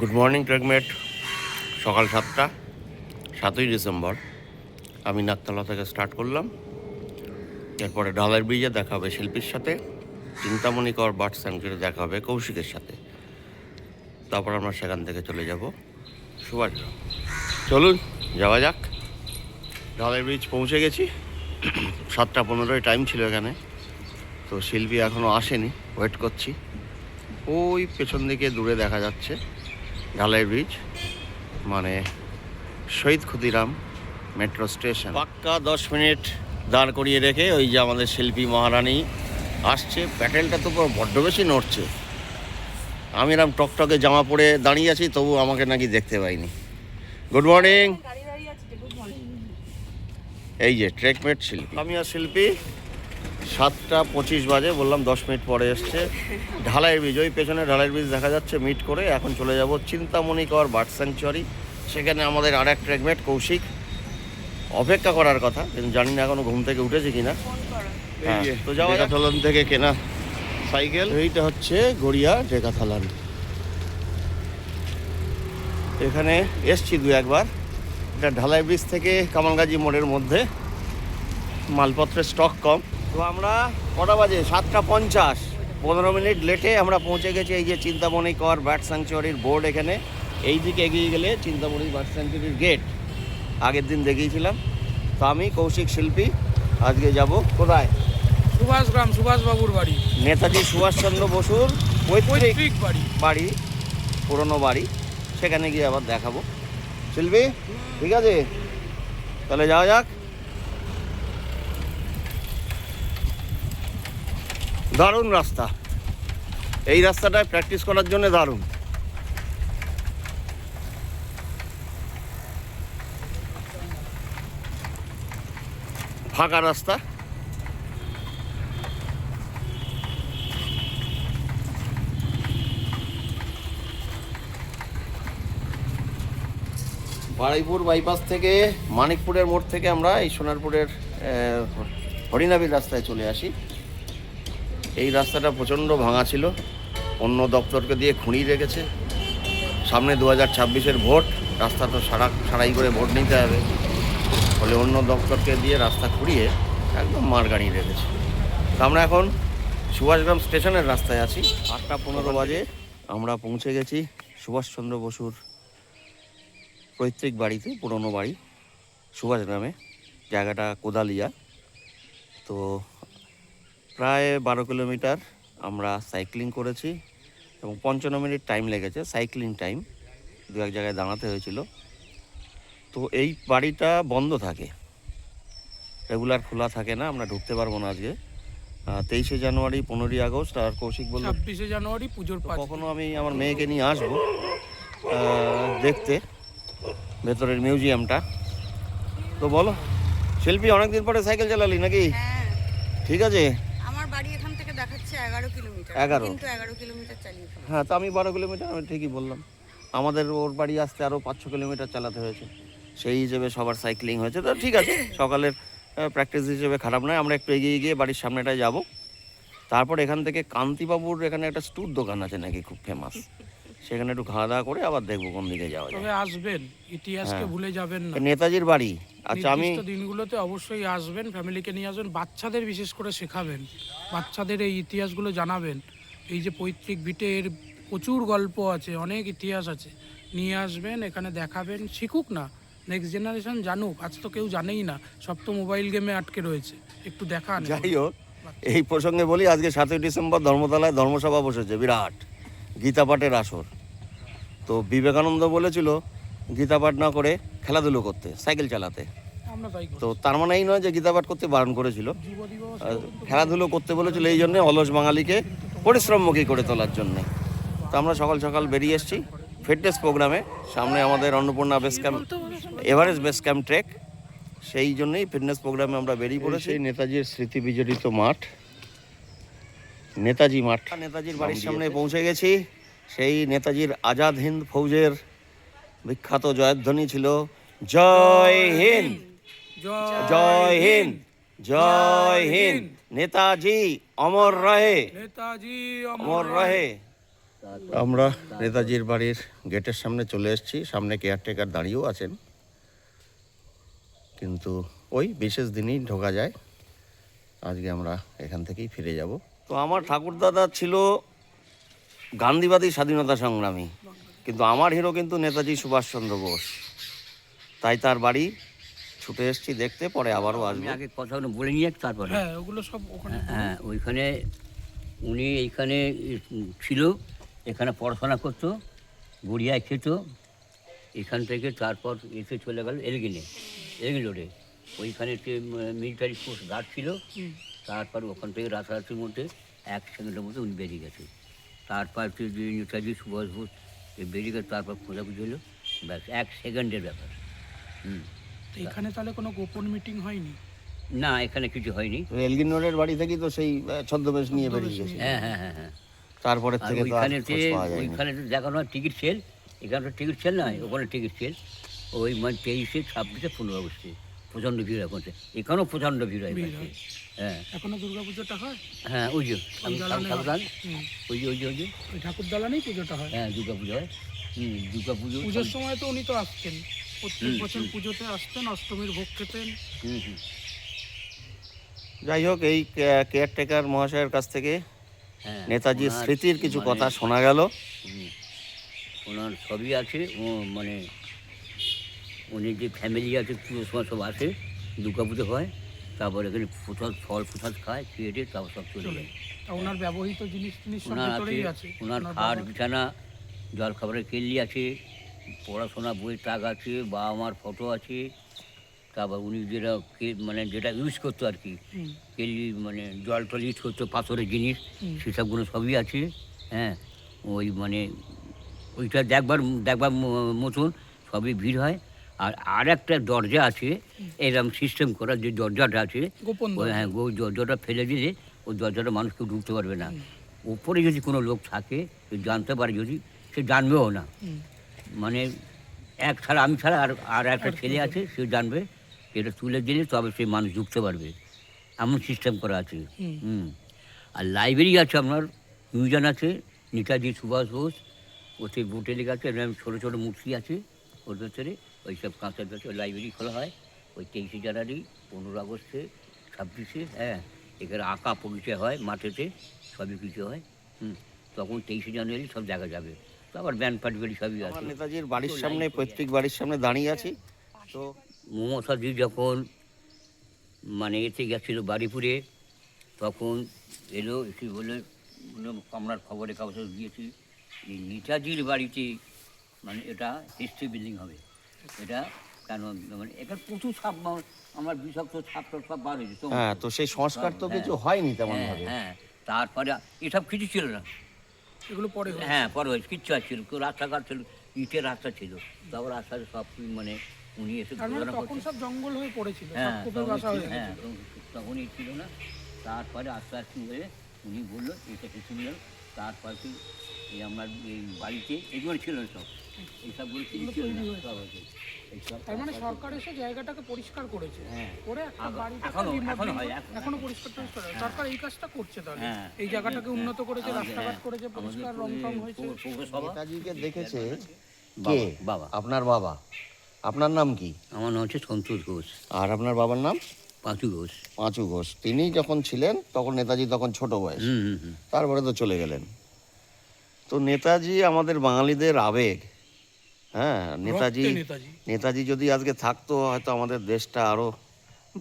Good morning ট্রেকমেট সকাল সাতটা, সাতই ডিসেম্বর। আমি নাকতলা থেকে স্টার্ট করলাম। এরপরে ঢালাই ব্রিজে দেখা হবে শিল্পীর সাথে, চিন্তামণি কর বার্ড স্যাংচুরি দেখা হবে কৌশিকের সাথে। তারপর আমরা সেখান থেকে চলে যাব সুভাষ চলুন, যাওয়া যাক। ঢালাই ব্রিজ পৌঁছে গেছি। সাতটা পনেরোই টাইম ছিল এখানে। তো শিল্পী এখনও আসেনি ওয়েট করছি। ওই পেছন দিকে দূরে দেখা যাচ্ছে। ঢালাই ব্রিজ মানে শহীদ ক্ষুদিরাম মেট্রো স্টেশন। পাক্কা দশ মিনিট দাঁড় করিয়ে রেখে ওই যে আমাদের শিল্পী মহারানী আসছে। প্যাটেলটা তো পুরো বড্ড বেশি নড়ছে। আমি এরকম টকটকে জামা পরে দাঁড়িয়ে আছি তবু আমাকে নাকি দেখতে পাইনি। গুড মর্নিং গাড়ি দাঁড়িয়ে আছে গুড মর্নিং এই যে ট্রেকমেট শিল্পী। আমি আর শিল্পী। সাতটা পঁচিশ বাজে বললাম দশ মিনিট পরে এসছে। ঢালাই ব্রিজ ওই পেছনে ঢালাই ব্রিজ দেখা যাচ্ছে মিট করে এখন চলে যাব চিন্তামণি কর বার্ড স্যাংচুয়ারি সেখানে আমাদের আর এক ট্রেকমেট কৌশিক। অপেক্ষা করার কথা কিন্তু জানি না এখনও ঘুম থেকে উঠেছে কিনা। হ্যাঁ তো যাওয়া ডেকাথলন থেকে কেনা সাইকেল এইটা হচ্ছে গড়িয়া ডেকাথলন এখানে এসছি দু একবার। এটা ঢালাই ব্রিজ থেকে কামালগাজি মোড়ের মধ্যে। মালপত্রের স্টক কম। তো আমরা কটা বাজে? সাতটা পঞ্চাশ। পনেরো মিনিট লেটে আমরা পৌঁছে গেছি এই যে চিন্তামণি কর ব্যাট স্যাংচুয়ারির বোর্ড এখানে। এই দিকে এগিয়ে গেলে চিন্তামণি ব্যাট স্যাংচুয়ারির গেট আগের দিন দেখিয়েছিলাম। তো আমি কৌশিক শিল্পী আজকে যাব কোথায়? সুভাষগ্রাম সুভাষবাবুর বাড়ি। নেতাজি সুভাষচন্দ্র বসুর পৈতৃক পৈতৃক বাড়ি। বাড়ি পুরনো বাড়ি। সেখানে গিয়ে আবার দেখাবো। শিল্পী ঠিক আছে? তাহলে যাওয়া যাক। দারুণ রাস্তা। এই রাস্তাটায় প্র্যাকটিস করার জন্য দারুণ। ফাঁকা রাস্তা। বারুইপুর বাইপাস থেকে মানিকপুরের মোড় থেকে আমরা এই সোনারপুরের হরিনাবির রাস্তায় চলে আসি। এই রাস্তাটা প্রচণ্ড ভাঙা ছিল। অন্য দপ্তরকে দিয়ে খুঁড়িয়ে রেখেছে। সামনে দু হাজার ছাব্বিশের ভোট, রাস্তা তো সারা সারাই করে ভোট নিতে হবে। ফলে অন্য দপ্তরকে দিয়ে রাস্তা খুঁড়িয়ে একদম মার গাড়িয়ে রেখেছে। তো আমরা এখন সুভাষগ্রাম স্টেশনের রাস্তায় আছি। আটটা পনেরো বাজে, আমরা পৌঁছে গেছি সুভাষচন্দ্র বসুর পৈতৃক বাড়িতে, পুরনো বাড়ি সুভাষ গ্রামে জায়গাটা কোদালিয়া। তো প্রায় বারো কিলোমিটার আমরা সাইক্লিং করেছি এবং পঞ্চান্ন মিনিট টাইম লেগেছে সাইক্লিং টাইম দু এক জায়গায় দাঁড়াতে হয়েছিল। তো এই বাড়িটা বন্ধ থাকে। রেগুলার খোলা থাকে না আমরা ঢুকতে পারব না আজকে। তেইশে জানুয়ারি পনেরোই আগস্ট আর কৌশিক বলল ছাব্বিশে জানুয়ারি পুজোর কখনো আমি আমার মেয়েকে নিয়ে আসব দেখতে ভেতরের মিউজিয়ামটা। তো বলো শিল্পী অনেকদিন পরে সাইকেল চালালি নাকি? হ্যাঁ। ঠিক আছে আমার বাড়ি এখান থেকে দেখাচ্ছে এগারো কিলোমিটার। 11 কিন্তু এগারো কিলোমিটার চালিয়ে ফেলো। হ্যাঁ তো আমি বারো কিলোমিটার আমি ঠিকই বললাম। আমাদের ওর বাড়ি আসতে আরও পাঁচ কিলোমিটার চালাতে হয়েছে। সেই হিসেবে সবার সাইক্লিং হয়েছে। তো ঠিক আছে সকালের প্র্যাকটিস হিসেবে খারাপ নয় আমরা একটু এগিয়ে গিয়ে বাড়ির সামনেটায় যাব। তারপর এখান থেকে কান্তিবাবুর এখানে একটা স্টুর দোকান আছে নাকি খুব ফেমাস সেখানে একটু খাওয়া দাওয়া করে আবার দেখব কোন দিকে যাওয়া যায়। তবে আসবেন ইতিহাসকে হ্যাঁ। ভুলে যাবেন না। নেতাজির বাড়ি। আচ্ছা আমি দিনগুলোতে অবশ্যই আসবেন ফ্যামিলিকে নিয়ে আসবেন বাচ্চাদের বিশেষ করে শেখাবেন বাচ্চাদের এই ইতিহাসগুলো জানাবেন। এই যে পৈতৃক ভিটের প্রচুর গল্প আছে অনেক ইতিহাস আছে। নিয়ে আসবেন এখানে দেখাবেন শিখুক না নেক্সট জেনারেশন জানুক আজ তো কেউ জানেই না সব তো মোবাইল গেমে আটকে রয়েছে। একটু দেখান যাই হোক এই প্রসঙ্গে বলি আজকে সাতই ডিসেম্বর ধর্মতলায় ধর্মসভা বসেছে বিরাট। গীতা পাঠের আসর। তো বিবেকানন্দ বলেছিল গীতা পাঠ না করে খেলাধুলো করতে সাইকেল চালাতে। তো তার মানে এই নয় যে গীতা পাঠ করতে বারণ করেছিল। খেলাধুলো করতে বলেছিল এই জন্যে অলস বাঙালিকে পরিশ্রমমুখী করে তোলার জন্যে। তো আমরা সকাল সকাল বেরিয়ে এসেছি ফিটনেস প্রোগ্রামে সামনে আমাদের Annapurna base camp Everest base camp trek সেই জন্যই ফিটনেস প্রোগ্রামে আমরা বেরিয়ে পড়েছি। নেতাজির স্মৃতি বিজড়িত মাঠ। নেতাজি মাঠ। নেতাজির বাড়ির সামনে পৌঁছে গেছি। সেই নেতাজির আজাদ হিন্দ ফৌজের বিখ্যাত জয়ধ্বনি ছিল জয় হিন্দ জয় হিন্দ জয় হিন্দ নেতাজি অমর রহে নেতাজি অমর রহে। আমরা নেতাজির বাড়ির গেটের সামনে চলে এসেছি সামনে কেয়ারটেকার দাঁড়িয়েও আছেন। কিন্তু ওই বিশেষ দিনেই ঢোকা যায়। আজকে আমরা এখান থেকেই ফিরে যাব। তো আমার ঠাকুরদাদা ছিল গান্ধীবাদী স্বাধীনতা সংগ্রামী। কিন্তু আমার হিরো কিন্তু নেতাজি সুভাষচন্দ্র বোস। তাই তার বাড়ি ছুটে এসেছি দেখতে পরে আবারও আসব। আগে কথাগুলো বলে নিয়ে তারপরে। হ্যাঁ ওগুলো সব ওখানে। হ্যাঁ ওইখানে উনি এইখানে ছিল এখানে পড়াশোনা করতো গড়িয়ায় খেত এখান থেকে তারপর এসে চলে গেল এলগিনে এলগিন রোডে। ওইখানে মিলিটারি পোস্ট গার্ড ছিল। তারপর ওখান থেকে রাতারাতির মধ্যে এক সেকেন্ডের মধ্যে উনি বেরিয়ে গেছে। তারপর নেতাজি সুভাষ বোস বেরিয়ে গেছে তারপর খোঁজাখুঁজি হলো ব্যাস এক সেকেন্ডের ব্যাপার। হুম। এখানে তাহলে কোনো গোপন মিটিং হয়নি? না এখানে কিছু হয়নি। রেলগিন রোডের বাড়ি থেকেই তো সেই ছদ্মবেশ নিয়ে বেরিয়ে গেছে। হ্যাঁ হ্যাঁ হ্যাঁ হ্যাঁ। তারপরে থেকে ওইখানে ওইখানে তো দেখানো হয় টিকিট সেল। এখানে তো টিকিট সেল নয় ওখানে টিকিট সেল। ওই মানে তেইশে ছাব্বিশে পনেরো আগস্টে। প্রচণ্ড ভিড় এখন এখানেও প্রচণ্ড ভিড় হয় ভিড় হয়। হ্যাঁ। এখনও দুর্গাপুজোটা হয়? হ্যাঁ ওই যে ওই সাবধান। ওই যে ওই যে ওই যে। ঠাকুর দালানেই পুজোটা হয়। হ্যাঁ দুর্গা পুজো হয়। হুম দুর্গা পুজো পুজোর সময় তো উনি তো আসতেন প্রত্যেক বছর পুজোতে আসতেন অষ্টমীর ভোগ খেতেন। হুম হুম। যাই হোক এই কেয়ারটেকার মহাশয়ের কাছ থেকে হ্যাঁ নেতাজির স্মৃতির কিছু মানে- কথা শোনা গেল। হুম। ওনার সবই আছে। মানে উনি যে ফ্যামিলি আছে পুজোর সময় সব আসে দুর্গা পুজো হয় তারপর এখানে প্রসাদ ফল প্রসাদ খায় খেয়ে দিয়ে তারপর সব চলে যায়। ওনার ব্যবহৃত জিনিস সব ওনার আছে ওনার খাট বিছানা জল খাবারের কেল্লি আছে পড়াশোনা বইয়ের তাক আছে বাবা মার ফটো আছে তারপর উনি যেটা মানে যেটা ইউজ করতো আর কি কেল্লি মানে জল টল ইউজ করতো পাথরের জিনিস সেসবগুলো সবই আছে হ্যাঁ ওই মানে ওইটা দেখবার দেখবার মতন সবই ভিড় হয়। আর আর একটা দরজা আছে এরকম সিস্টেম করা যে দরজাটা আছে। হ্যাঁ ওই দরজাটা ফেলে দিলে ওই দরজাটা মানুষ কেউ ঢুকতে পারবে না। উপরে যদি কোনো লোক থাকে জানতে পারে যদি সে জানবেও না। মানে এক ছাড়া আমি ছাড়া আর আর একটা ছেলে আছে সে জানবে এটা তুলে দিলে তবে সেই মানুষ ঢুকতে পারবে। এমন সিস্টেম করা আছে। হুম। আর লাইব্রেরি আছে আপনার মিউজিয়াম আছে নেতাজি সুভাষ বোস ওতে বোটে লেখা আছে ছোটো ছোটো মূর্তি আছে ওর ভেতরে। ওই সব কাঁচের লাইব্রেরি খোলা হয়। ওই তেইশে জানুয়ারি পনেরো আগস্টে ছাব্বিশে হ্যাঁ এখানে আঁকা পরিচয় হয় মাঠেতে সবই কিছু হয়। হুম তখন তেইশে জানুয়ারি সব দেখা যাবে। তো আবার ব্যান্ড পার্টি বাড়ি সবই আছে। নেতাজির বাড়ির সামনে পৈতৃক বাড়ির সামনে দাঁড়িয়ে আছি। তো মমতাজি যখন মানে এতে গেছিল বাড়িপুরে তখন এলো এসে বলে আমরা খবরে কাগজে দিয়েছি এই নেতাজির বাড়িতে মানে এটা হিস্ট্রি বিল্ডিং হবে। এটা কেন মানে এটা প্রচুর ছাপ আমার বিষাক্ত ছাত্র সব বার হয়েছে হ্যাঁ তো সেই সংস্কার তো কিছু হয়নি তেমন হ্যাঁ ভাবে হ্যাঁ তারপরে এসব কিছু ছিল না। এগুলো পরে হ্যাঁ পরে হয়েছে কিচ্ছু আর ছিল রাস্তাঘাট ছিল ইটের রাস্তা ছিল তারপর রাস্তা সব মানে উনি এসে মানে তখন সব জঙ্গল হয়ে পড়েছিল হ্যাঁ তখন বাসা ছিল- হয়ে হ্যাঁ না। তারপরে আস্তে আস্তে হয়ে উনি বলল এটা কিছু নিল তারপর কি এই আমার এই বাড়িতে এগুলো ছিল সব। এইসবগুলো কিছু ছিল না সব হয়েছে। এইসব তার মানে সরকার এসে জায়গাটাকে পরিষ্কার করেছে। করে একটা আগ- এখনো- এখনও হয়, এখনও পরিষ্কার টরিষ্কার সরকার এই কাজটা করছে তাহলে। এই জায়গাটাকে। উন্নত করেছে রাস্তাঘাট। করেছে পরিষ্কার রং টং হয়েছে। নেতাজিকে দেখেছে কে? বাবা, বাবা। আপনার বাবা। আপনার নাম কি? আমার নাম হচ্ছে সন্তোষ ঘোষ। আর আপনার বাবার নাম? পাঁচু ঘোষ। পাঁচু ঘোষ। তিনি যখন ছিলেন তখন নেতাজি তখন ছোট বয়স। হুম হুম হুম। তারপরে তো চলে গেলেন। তো নেতাজি আমাদের বাঙালিদের আবেগ। হ্যাঁ নেতাজি নেতাজি। যদি আজকে থাকতো হয়তো আমাদের দেশটা আরও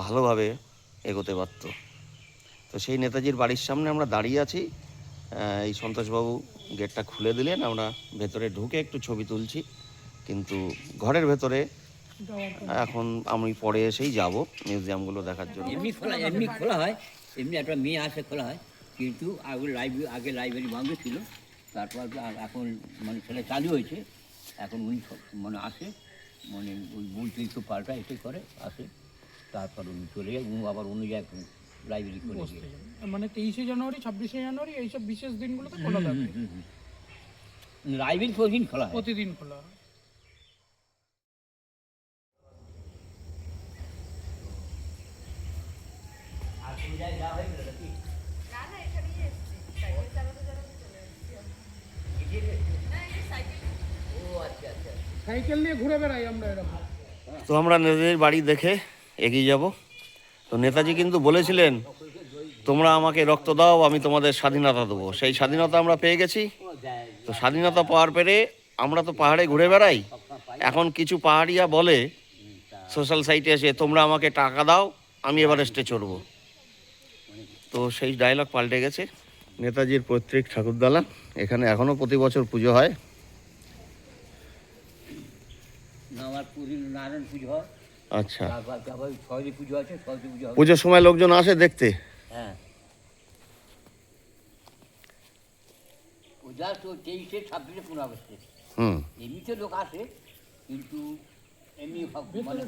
ভালোভাবে এগোতে পারত। তো সেই নেতাজির বাড়ির সামনে আমরা দাঁড়িয়ে আছি। এই সন্তোষবাবু গেটটা খুলে দিলেন আমরা ভেতরে ঢুকে একটু ছবি তুলছি। কিন্তু ঘরের ভেতরে এখন আমি পরে এসেই যাব মিউজিয়ামগুলো দেখার জন্য। এমনি খোলা এমনি খোলা হয় এমনি একটা মেয়ে আসে খোলা হয়। কিন্তু আগে লাইব্রেরি আগে লাইব্রেরি বন্ধ ছিল। তারপর এখন মানে ছেলে চালু হয়েছে এখন উনি সব মানে আসে মানে ওই টই একটু পাল্টা এসে করে আসে তারপর উনি চলে যায় উনি আবার অন্য জায়গায় লাইব্রেরি করে। মানে তেইশে জানুয়ারি ছাব্বিশে জানুয়ারি এইসব বিশেষ দিনগুলোতে খোলা থাকবে লাইব্রেরি প্রতিদিন খোলা প্রতিদিন খোলা হয়। তো আমরা নেতাজির বাড়ি দেখে এগিয়ে যাব। তো নেতাজি কিন্তু বলেছিলেন, তোমরা আমাকে রক্ত দাও, আমি তোমাদের স্বাধীনতা দেবো। সেই স্বাধীনতা আমরা পেয়ে গেছি। তো স্বাধীনতা পাওয়ার পেরে আমরা তো পাহাড়ে ঘুরে বেড়াই। এখন কিছু পাহাড়িয়া বলে, সোশ্যাল সাইটে এসে তোমরা আমাকে টাকা দাও, আমি এভারেস্টে চড়বো। তো সেই ডায়লগ পাল্টে গেছে। নেতাজির পৈতৃক ঠাকুরদালা এখানে এখনও প্রতি বছর পুজো হয়। না আমার পুরী নারায়ণ পুজো হয়। আচ্ছা। পুজোর সময় লোকজন আসে দেখতে? হ্যাঁ। ও জাস্ট তেইশে ছাব্বিশে পুনরাবস্তে হুম। এমনিতে লোক আসে কিন্তু এমনি মানে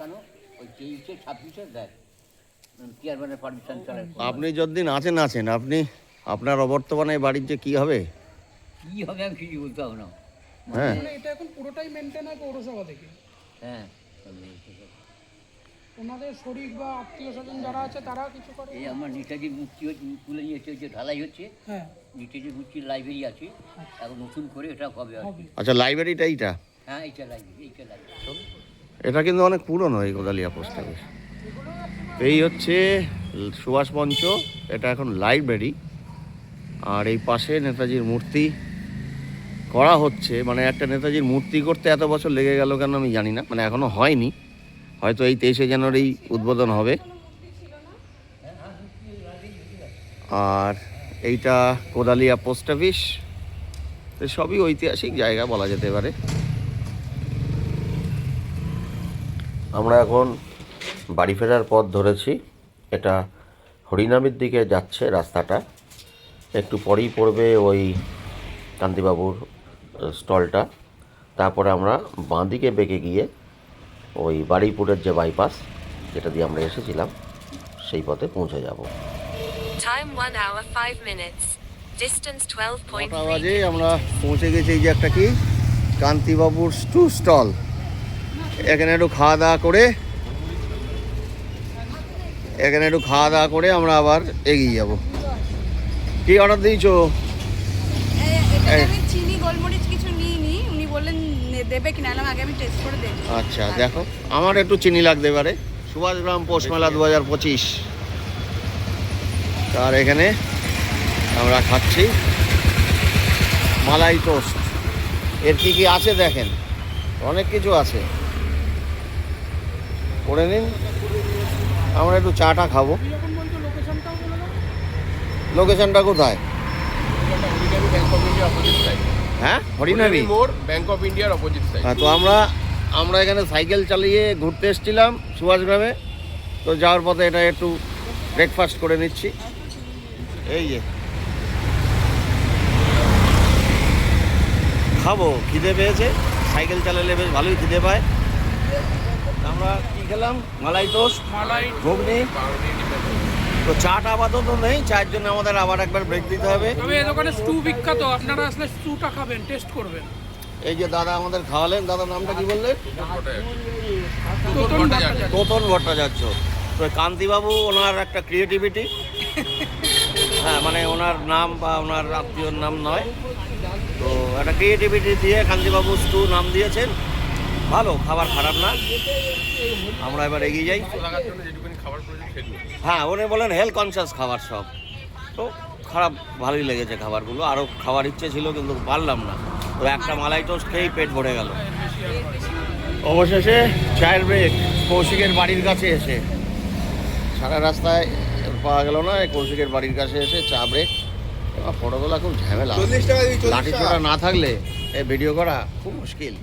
কেন? ওই তেইশে ছাব্বিশে দেয় চেয়ারম্যানের পারমিশন ছাড়া আপনি যতদিন আছেন আছেন। আপনি আপনার অবর্তমানে বাড়ির যে কি হবে? কী হবে আমি কিছু বলতে হবে না। হ্যাঁ। মানে এটা এখন পুরোটাই মেনটেন হয় পৌরসভা থেকে। হ্যাঁ। ওনাদের শরীর বা আত্মীয় স্বজন যারা আছে তারা কিছু করে। এই আমার নেতাজির মূর্তি হচ্ছে তুলে নিয়ে এসে হচ্ছে ঢালাই হচ্ছে। হ্যাঁ। নেতাজির মূর্তির লাইব্রেরি আছে। এখন নতুন করে এটা হবে আর কি। আচ্ছা লাইব্রেরিটা এইটা? হ্যাঁ এইটা লাইব্রেরি এইটা লাইব্রেরি এটা কিন্তু অনেক পুরনো এই গোদালিয়া পোস্ট অফিস এই হচ্ছে সুভাষ মঞ্চ, এটা এখন লাইব্রেরি। আর এই পাশে নেতাজির মূর্তি করা হচ্ছে। মানে একটা নেতাজির মূর্তি করতে এত বছর লেগে গেল কেন আমি জানি না মানে এখনও হয়নি। হয়তো এই তেইশে জানুয়ারি উদ্বোধন হবে। আর এইটা কোদালিয়া পোস্ট অফিস। তো সবই ঐতিহাসিক জায়গা বলা যেতে পারে। আমরা এখন বাড়ি ফেরার পথ ধরেছি। এটা হরিনামের দিকে যাচ্ছে রাস্তাটা। একটু পরেই পড়বে ওই কান্তিবাবুর স্টলটা। তারপরে আমরা বাঁদিকে বেঁকে গিয়ে ওই বাড়িপুরের যে বাইপাস যেটা দিয়ে আমরা এসেছিলাম সেই পথে পৌঁছে যাব। Time 1 hour 5 minutes. Distance 12.3 বাজে আমরা পৌঁছে গেছি এই যে একটা কি? কান্তিবাবুর স্টু স্টল। এখানে একটু খাওয়া দাওয়া করে এখানে একটু খাওয়া দাওয়া করে আমরা আবার এগিয়ে যাব। কি অর্ডার দিয়েছ? চিনি গোলমরিচ কিছু নিইনি। উনি বললেন দেবে কিনা আগে আমি টেস্ট করে দেখি। আচ্ছা দেখো। আমার একটু চিনি লাগতে পারে। সুভাষগ্রাম পৌষ মেলা দু হাজার পঁচিশ। তার এখানে আমরা খাচ্ছি মালাই টোস্ট। এর কি কি আছে দেখেন? অনেক কিছু আছে। করে নিন। আমরা একটু খাব। লোকেশনটাও বলে দাও লোকেশনটা কোথায়? হ্যাঁ? ব্যাংক অফ ইন্ডিয়ার তো আমরা আমরা এখানে সাইকেল চালিয়ে ঘুরতে এসেছিলাম তো যাওয়ার পথে এটা একটু ব্রেকফাস্ট করে নিচ্ছি। এই যে। খাব, খিদে পেয়েছে। সাইকেল চালালে বেশ ভালোই খিদে পায়। আমরা কি খেলাম? মালাই টোস্ট মালাই ঘুগনি। তো চাটা আপাতত নেই চায়ের জন্য আমাদের আবার একবার ব্রেক দিতে হবে। তবে এই দোকানে স্টু বিখ্যাত আপনারা আসলে স্টুটা খাবেন টেস্ট করবেন। এই যে দাদা আমাদের খাওয়ালেন দাদার নামটা কি বললেন? তোতন ভট্টাচার্য। তো কান্তিবাবু ওনার একটা ক্রিয়েটিভিটি হ্যাঁ মানে ওনার নাম বা ওনার আত্মীয়র নাম নয়। তো একটা ক্রিয়েটিভিটি দিয়ে কান্তিবাবু স্টু নাম দিয়েছেন। ভালো খাবার খারাপ না। আমরা এবার এগিয়ে যাই। লাগার জন্য যেটুকুনি খাবার প্রয়োজন সেগুলো হ্যাঁ উনি বলেন হেলথ কনসিয়াস খাবার সব। তো খারাপ ভালোই লেগেছে খাবারগুলো। আরও খাওয়ার ইচ্ছে ছিল কিন্তু পারলাম না। তো একটা মালাই টোস্ট খেয়েই পেট ভরে গেল। অবশেষে চায়ের ব্রেক কৌশিকের বাড়ির কাছে এসে। সারা রাস্তায় পাওয়া গেল না এই কৌশিকের বাড়ির কাছে এসে চা ব্রেক ফটো তোলা খুব ঝামেলা। লাঠি ছোড়া না থাকলে এই ভিডিও করা খুব মুশকিল।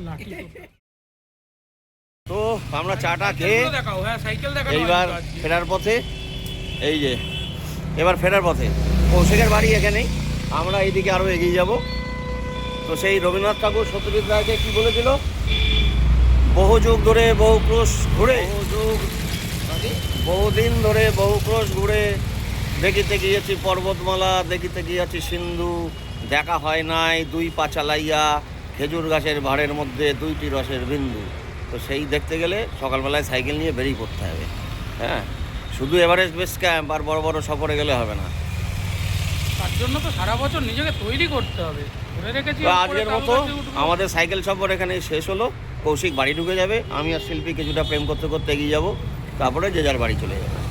আমরা চাটা খেয়ে হ্যাঁ এইবার ফেরার পথে এই যে এবার ফেরার পথে। কৌশিকের বাড়ি এখানেই আমরা এইদিকে আরও এগিয়ে যাব। তো সেই রবীন্দ্রনাথ ঠাকুর সত্যজিৎ রায়কে কি বলেছিল? বহু যুগ ধরে বহু ক্রোশ ঘুরে বহু যুগ বহুদিন ধরে বহু ক্রোশ ঘুরে দেখিতে গিয়েছি পর্বতমালা দেখিতে গিয়েছি সিন্ধু। দেখা হয় নাই দুই পা চালাইয়া খেজুর গাছের ভাড়ের মধ্যে দুইটি রসের বিন্দু। তো সেই দেখতে গেলে সকালবেলায় সাইকেল নিয়ে বেরিয়ে পড়তে হবে। হ্যাঁ? শুধু এভারেস্ট বেস ক্যাম্প আর বড় বড় সফরে গেলে হবে না। তার জন্য তো সারা বছর নিজেকে তৈরি করতে হবে। তো আজকের মতো আমাদের সাইকেল সফর এখানে শেষ হলো। কৌশিক বাড়ি ঢুকে যাবে। আমি আর শিল্পী কিছুটা প্রেম করতে করতে এগিয়ে যাব। তারপরে যে যার বাড়ি চলে যাবে।